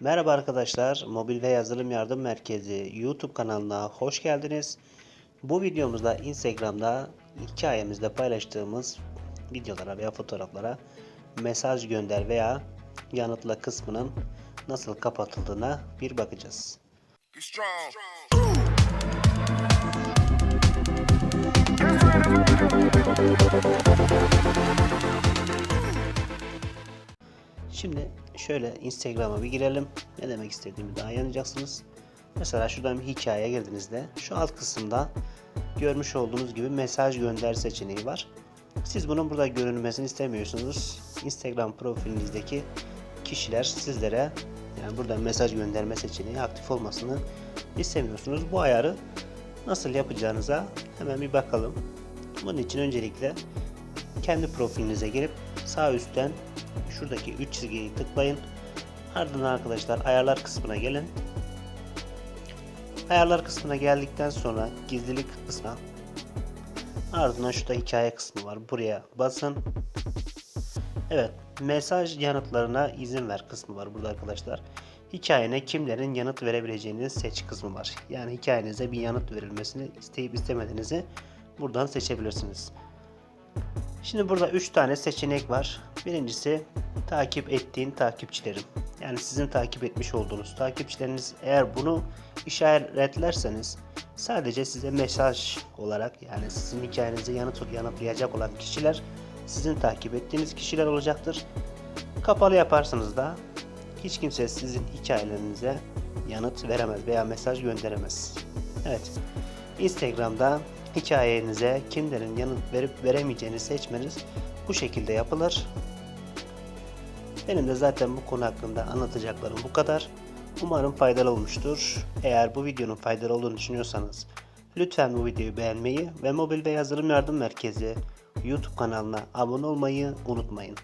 Merhaba arkadaşlar, Mobil ve Yazılım Yardım Merkezi YouTube kanalına hoş geldiniz. Bu videomuzda Instagram'da hikayemizde paylaştığımız videolara veya fotoğraflara mesaj gönder veya yanıtla kısmının nasıl kapatıldığına bir bakacağız. Şimdi şöyle Instagram'a bir girelim. Ne demek istediğimi daha anlayacaksınız. Mesela şuradan bir hikayeye girdiğinizde şu alt kısımda görmüş olduğunuz gibi mesaj gönder seçeneği var. Siz bunun burada görünmesini istemiyorsunuz. Instagram profilinizdeki kişiler sizlere yani burada mesaj gönderme seçeneği aktif olmasını istemiyorsunuz. Bu ayarı nasıl yapacağınıza hemen bir bakalım. Bunun için öncelikle kendi profilinize girip sağ üstten şuradaki 3 çizgiyi tıklayın. Ardından arkadaşlar ayarlar kısmına gelin. Ayarlar kısmına geldikten sonra gizlilik kısmına ardından şurada hikaye kısmı var. Buraya basın. Evet, mesaj yanıtlarına izin ver kısmı var burada arkadaşlar. Hikayene kimlerin yanıt verebileceğini seç kısmı var. Yani hikayenize bir yanıt verilmesini isteyip istemediğinizi buradan seçebilirsiniz. Şimdi burada 3 tane seçenek var. Birincisi takip ettiğin takipçilerin. Yani sizin takip etmiş olduğunuz takipçileriniz eğer bunu işaretlerseniz sadece size mesaj olarak yani sizin hikayenize yanıt yanıtlayacak olan kişiler sizin takip ettiğiniz kişiler olacaktır. Kapalı yaparsanız da hiç kimse sizin hikayelerinize yanıt veremez veya mesaj gönderemez. Evet. Instagram'da hikayenize kimlerin yanıt verip veremeyeceğini seçmeniz bu şekilde yapılır. Benim de zaten bu konu hakkında anlatacaklarım bu kadar. Umarım faydalı olmuştur. Eğer bu videonun faydalı olduğunu düşünüyorsanız lütfen bu videoyu beğenmeyi ve Mobil ve Yazılım Yardım Merkezi YouTube kanalına abone olmayı unutmayın.